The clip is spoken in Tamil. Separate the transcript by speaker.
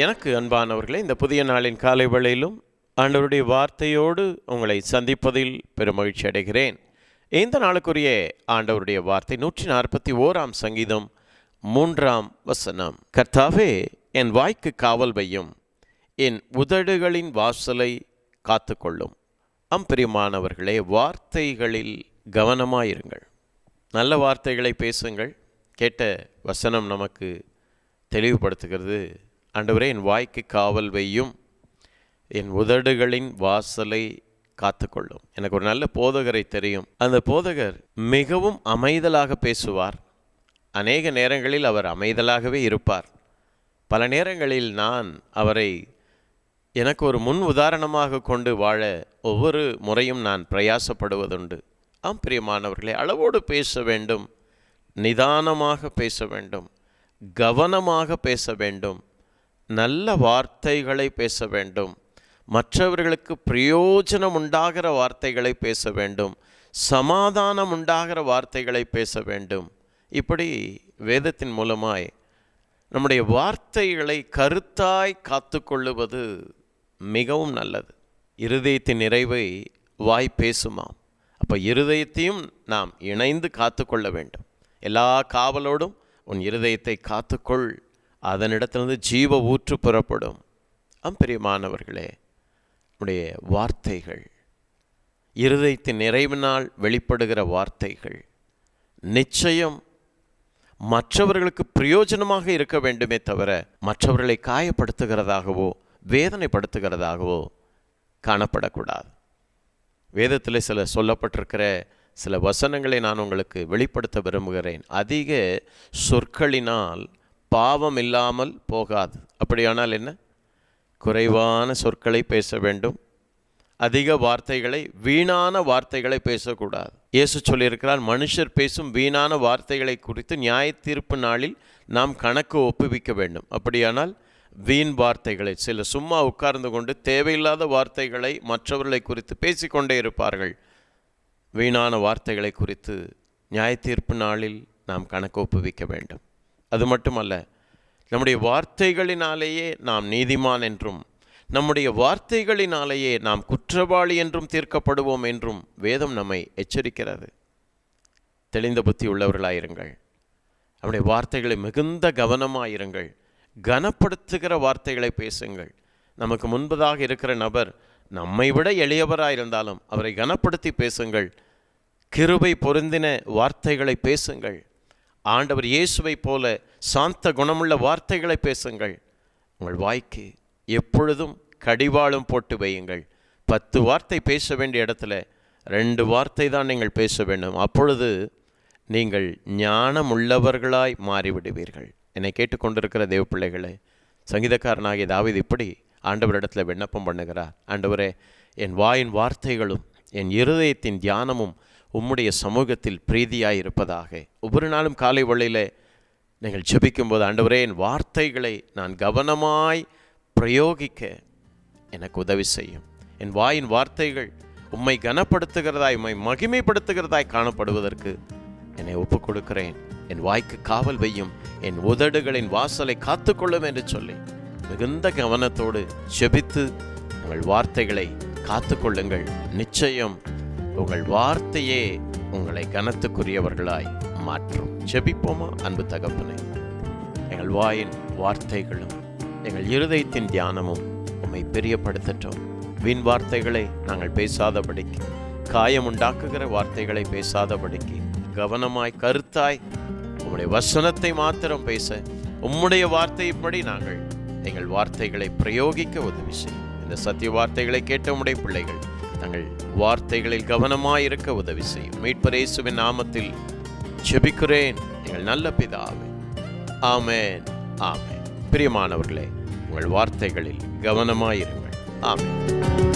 Speaker 1: எனக்கு அன்பானவர்களே இந்த புதிய நாளின் காலை வேளையிலும் ஆண்டவருடைய வார்த்தையோடு உங்களை சந்திப்பதில் பெருமகிழ்ச்சி அடைகிறேன். இந்த நாளுக்குரிய ஆண்டவருடைய வார்த்தை நூற்றி நாற்பத்தி ஓராம் சங்கீதம் மூன்றாம் வசனம். கர்த்தாவே என் வாய்க்கு காவல் வையும் என் உதடுகளின் வாசலை காத்துக்கொள்ளும். அம்பிரியமானவர்களே வார்த்தைகளில் கவனமாயிருங்கள். நல்ல வார்த்தைகளை பேசுங்கள். கேட்ட வசனம் நமக்கு தெளிவுபடுத்துகிறது. ஆண்டவரே என் வாய்க்கு காவல் வையும். என் உதடுகளின் வாசலை காத்துக்கொள்ளும். எனக்கு ஒரு நல்ல போதகரை தெரியும். அந்த போதகர் மிகவும் அமைதலாக பேசுவார். அநேக நேரங்களில் அவர் அமைதலாகவே இருப்பார். பல நேரங்களில் நான் அவரை எனக்கு ஒரு முன் உதாரணமாக கொண்டு வாழ ஒவ்வொரு முறையும் நான் பிரயாசப்படுவதுண்டு. ஆம் பிரியமானவர்களே அளவோடு பேச வேண்டும். நிதானமாக பேச வேண்டும். கவனமாக பேச வேண்டும். நல்ல வார்த்தைகளை பேச வேண்டும். மற்றவர்களுக்கு பிரயோஜனம் உண்டாகிற வார்த்தைகளை பேச வேண்டும். சமாதானம் உண்டாகிற வார்த்தைகளை பேச வேண்டும். இப்படி வேதத்தின் மூலமாய் நம்முடைய வார்த்தைகளை கருத்தாய் காத்துக்கொள்ளுவது மிகவும் நல்லது. இருதயத்தின் நிறைவை வாய் பேசுமாம். அப்போ இருதயத்தையும் நாம் இணைந்து காத்துக்கொள்ள வேண்டும். எல்லா காவலோடும் உன் இருதயத்தை காத்துக்கொள். அதனிடத்திலிருந்து ஜீவ ஊற்று புறப்படும். அம்பெரியமானவர்களே உடைய வார்த்தைகள் இருதயத்தின் நிறைவினால் வெளிப்படுகிற வார்த்தைகள் நிச்சயம் மற்றவர்களுக்கு பிரயோஜனமாக இருக்க வேண்டுமே தவிர மற்றவர்களை காயப்படுத்துகிறதாகவோ வேதனைப்படுத்துகிறதாகவோ காணப்படக்கூடாது. வேதத்தில் சில சொல்லப்பட்டிருக்கிற சில வசனங்களை நான் உங்களுக்கு வெளிப்படுத்த விரும்புகிறேன். அதிக சொற்களினால் பாவம் இல்லாமல் போகாது. அப்படியானால் என்ன? குறைவான சொற்களை பேச வேண்டும். அதிக வார்த்தைகளை வீணான வார்த்தைகளை பேசக்கூடாது. இயேசு சொல்லியிருக்கிறார் மனுஷர் பேசும் வீணான வார்த்தைகளை குறித்து நியாய தீர்ப்பு நாளில் நாம் கணக்கு ஒப்புவிக்க வேண்டும். அப்படியானால் வீண் வார்த்தைகளை சில சும்மா உட்கார்ந்து கொண்டு தேவையில்லாத வார்த்தைகளை மற்றவர்களை குறித்து பேசிக்கொண்டே இருப்பார்கள். வீணான வார்த்தைகளை குறித்து நியாய தீர்ப்பு நாளில் நாம் கணக்கு ஒப்புவிக்க வேண்டும். அது மட்டுமல்ல நம்முடைய வார்த்தைகளினாலேயே நாம் நீதிமான் என்றும் நம்முடைய வார்த்தைகளினாலேயே நாம் குற்றவாளி என்றும் தீர்க்கப்படுவோம் என்றும் வேதம் நம்மை எச்சரிக்கிறது. தெளிந்த புத்தி உள்ளவர்களாயிருங்கள். நம்முடைய வார்த்தைகளை மிகுந்த கவனமாயிருங்கள். கனப்படுத்துகிற வார்த்தைகளை பேசுங்கள். நமக்கு முன்பதாக இருக்கிற நபர் நம்மை விட எளியவராயிருந்தாலும் அவரை கனப்படுத்தி பேசுங்கள். கிருபை பொருந்தின வார்த்தைகளை பேசுங்கள். ஆண்டவர் இயேசுவை போல சாந்த குணமுள்ள வார்த்தைகளை பேசுங்கள். உங்கள் வாய்க்கு எப்பொழுதும் கடிவாளம் போட்டு வையுங்கள். பத்து வார்த்தை பேச வேண்டிய இடத்துல ரெண்டு வார்த்தை தான் நீங்கள் பேச வேண்டும். அப்பொழுது நீங்கள் ஞானமுள்ளவர்களாய் மாறிவிடுவீர்கள். என்னை கேட்டுக்கொண்டிருக்கிற தேவ பிள்ளைகளே சங்கீதக்காரனாகிய தாவீது இப்படி ஆண்டவரிடத்தில் விண்ணப்பம் பண்ணுகிறார். ஆண்டவரே என் வாயின் வார்த்தைகளும் என் இருதயத்தின் தியானமும் உம்முடைய சமூகத்தில் பிரீதியாயிருப்பதாக. ஒவ்வொரு நாளும் காலை வழியில் நீங்கள் ஜெபிக்கும்போது ஆண்டவரே என் வார்த்தைகளை நான் கவனமாய் பிரயோகிக்க எனக்கு உதவி செய்யும். என் வாயின் வார்த்தைகள் உம்மை கனப்படுத்துகிறதாய் உம்மை மகிமைப்படுத்துகிறதாய் காணப்படுவதற்கு என்னை ஒப்புக் கொடுக்கிறேன் என் வாய்க்கு காவல் வையும் என் உதடுகளின் வாசலை காத்துக்கொள்ளும் என்று சொல்லி மிகுந்த கவனத்தோடு ஜெபித்து உங்கள் வார்த்தைகளை காத்துக்கொள்ளுங்கள். நிச்சயம் உங்கள் வார்த்தையே உங்களை கனத்துக்குரியவர்களாய் மாற்றும். ஜெபிப்போமா அன்பு தகப்பனை? எங்கள் வாயின் வார்த்தைகளும் எங்கள் இருதயத்தின் தியானமும் உம்மை பிரியப்படுத்தட்டும். வீண் வார்த்தைகளை நாங்கள் பேசாதபடிக்கு காயம் உண்டாக்குகிற வார்த்தைகளை பேசாதபடிக்கு கவனமாய் கருத்தாய் உம்முடைய வசனத்தை மாத்திரம் பேச உம்முடைய வார்த்தையின்படி நாங்கள் எங்கள் வார்த்தைகளை பிரயோகிக்க உதவி செய்யும். இந்த சத்திய வார்த்தைகளை கேட்ட உம்முடைய பிள்ளைகள் தங்கள் வார்த்தைகளில் கவனமாய் இருக்க உதவி செய்யும். மீட்பரேசுவின் நாமத்தில் ஜெபிக்கிறேன். எங்கள் நல்ல பிதாவே. ஆமேன். ஆமேன். பிரியமானவர்களே உங்கள் வார்த்தைகளில் கவனமாயிருங்கள். ஆமேன்.